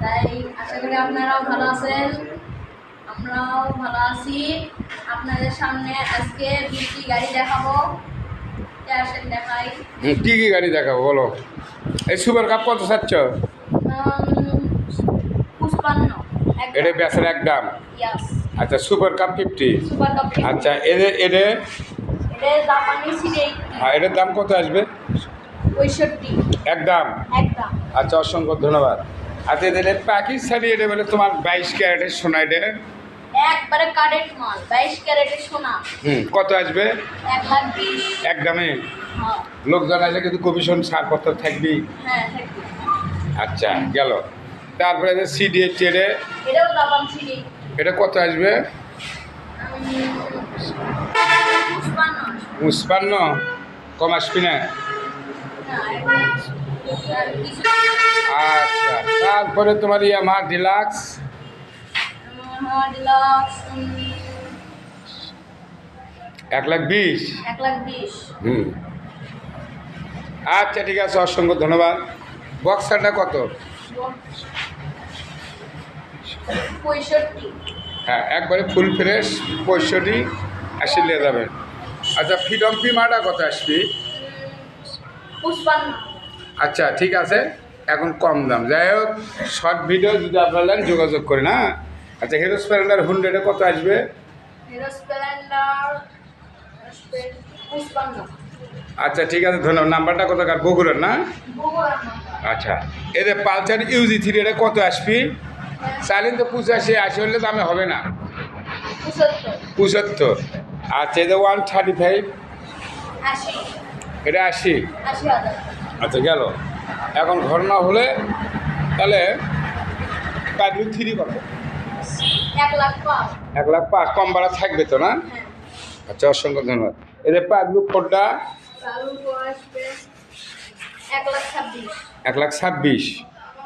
তাই আশা করি আপনারাও ভালো আছেন। আমরাও ভালো আছি। আপনাদের সামনে আজকে বিক্রি গাড়ি দেখাবো। আসেন দেখাই। কি কি গাড়ি দেখাবো বলো? এই সুপার কাপ কত চাচ্ছ? পুষ্পান্ন এটা বেচার এক দাম আচ্ছা সুপার কাপ ফিফটি আচ্ছা সিটে হ্যাঁ এটার দাম কত আসবে? পঁয়ষট্টি। এক দাম একদম। আচ্ছা অসংখ্য ধন্যবাদ। আচ্ছা এদের পাকিস্তানি এটা বলে তোমার বাইশ ক্যারেটের সোনা এটা? একবারে কারেট মাল বাইশ ক্যারেটের সোনা। হুম কত আসবে? এক লাখ বিশ। এক দামে? হ্যাঁ। লোকজন আছে কিন্তু কমিশন ছাড়পত্র থাকবি হ্যাঁ আচ্ছা গেল। তারপরে যে সিডি চেড়ে এটা? কত আসবে? মুসপান্ন কম আসবি না? আচ্ছা তারপরে তোমার ইয়ামা ডিলাক্স। এক লাখ বিশ। হুম। আচ্ছা ঠিক আছে অসংখ্য ধন্যবাদ। বক্সারটা কত? হ্যাঁ একবারে ফুল ফ্রেশ পঁয়ষট্টি নিয়ে যাবেন আচ্ছা ফ্রিডম ফিমাটা কত আসবি? পুষ্পান্ন। আচ্ছা ঠিক আছে। এখন কম দাম। যাই হোক শর্ট ভিডিও যদি আপনারা যোগাযোগ করেন হ্যাঁ? আচ্ছা হিরো স্প্লেন্ডার হুন্ড্রেডে কত আসবে? আচ্ছা ঠিক আছে ধন্যবাদ। নাম্বারটা কত কার বগুড়ার না আচ্ছা এদের পালসার ইউজি থ্রি এটা কত আসবি? চাইলেন তো পঁচাশি আশি হলে দামে হবে না। পঁচাত্তর। আচ্ছা এদের ওয়ান থার্টি ফাইভ এটা আশি। আচ্ছা গেল। এখন ঘটনা হলে তাহলে কাজু থ্রি কত? এক লাখ পাঁচ। কম ভাড়া থাকবে তো না? হ্যাঁ। আচ্ছা অসংখ্য ধন্যবাদ। এদের ফোরটা চালু এক লাখ ছাব্বিশ।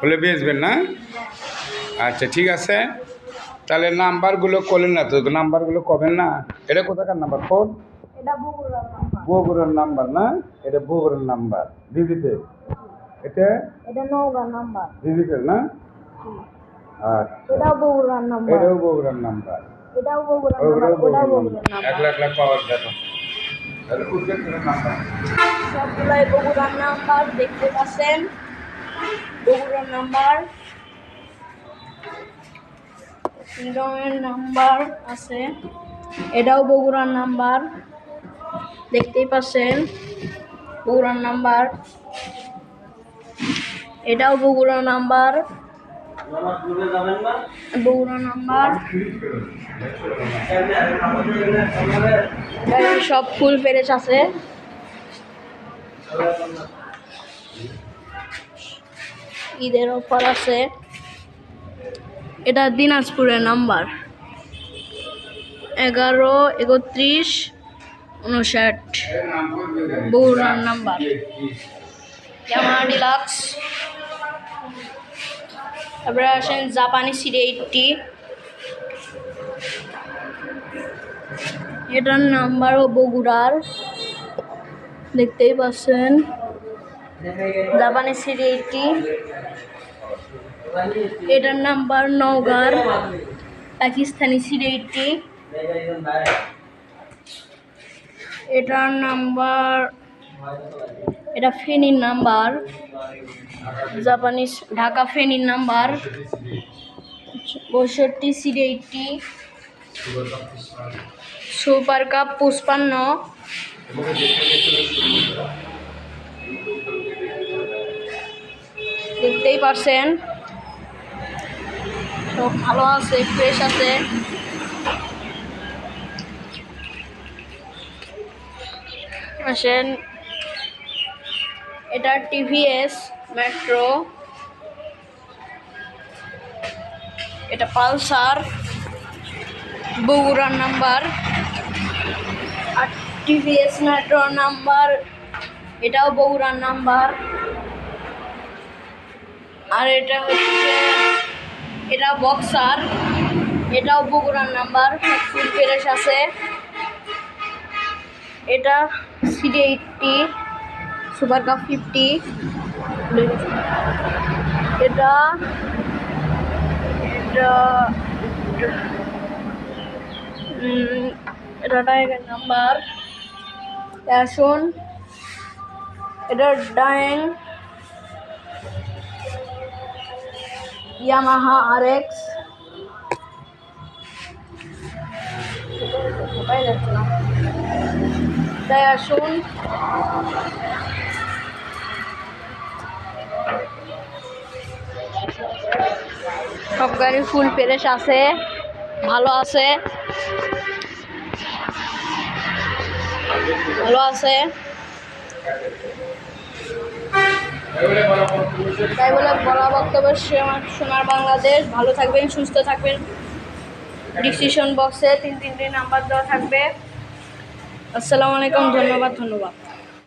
হলে বেচবেন না? হ্যাঁ। আচ্ছা ঠিক আছে। তাহলে নাম্বারগুলো করলেন না তো? নাম্বারগুলো কবেন না? এটা কোথাকার নাম্বার? ফোন? এটা বগুড়ার নাম্বার না? এটা বগুড়ার নাম্বার। দিদিতে এটা? এটা নওগাঁ নাম্বার। দিদিতে না? আচ্ছা। এটাও বগুড়ার নাম্বার। এটাও বগুড়ার নাম্বার। এটাও বগুড়ার নাম্বার ওটাও বগুড়ার নাম্বার। এক লাখ লাখ পাওয়ার দেখো তাহলে নাম্বার। সবগুলাই বগুড়ার নাম্বার দেখতে পাচ্ছেন। বগুড়ার নাম্বার। নাম্বার আছে। এটাও বগুড়ার নাম্বার। দেখতেই পাচ্ছেন, বগুড়ার নাম্বার এটাও বগুড়া নাম্বার বগুড়ার নাম্বার সব ফুল ফেরেস আছে। ঈদের অফার আছে। এটা দিনাজপুরের নাম্বার এগারো, একত্রিশ। উনষাট বগুড়ার নাম্বার। Yamaha deluxe. তারপরে আসেন জাপানি সিডি এইটটি এটার নাম্বারও বগুড়ার। দেখতেই পাচ্ছেন। জাপানি সিডি এইটটি এটার নাম্বার নওগাঁর। পাকিস্তানি সিডি এইটটি এটার নাম্বার, এটা ফেনির নাম্বার, জাপানিজ, ঢাকা ফেনির নাম্বার, পঁয়ষট্টি সিডি এইটটি সুপার কাপ পুষ্পান্ন দেখতেই পারছেন? ভালো আছে ফ্রেশ আছে। আসেন। এটা টিভিএস মেট্রো। এটা পালসার। বগুড়ার নাম্বার। আর টিভিএস মেট্রোর নাম্বার, এটাও বগুড়ার নাম্বার। আর এটা হচ্ছে, এটা বক্সার, এটাও বগুড়ার নাম্বার। ফুল ফেরেস আছে। এটা CD eighty super cup fifty এটা এটা উম, এটা ডায়াগের নাম্বার আসুন এটা ডাইং ইয়ামাহা আর এক্স তাই আসুন। সব গাড়ি ফুল পেরেস আছে, ভালো আছে। ভালো আছে। তাই বলে বলা বক্তব্য সোনার বাংলাদেশ। ভালো থাকবেন, সুস্থ থাকবেন। ডিসিশন বক্সে তিন তিনটি নাম্বার দেওয়া থাকবে। আসসালামু আলাইকুম ধন্যবাদ ধন্যবাদ।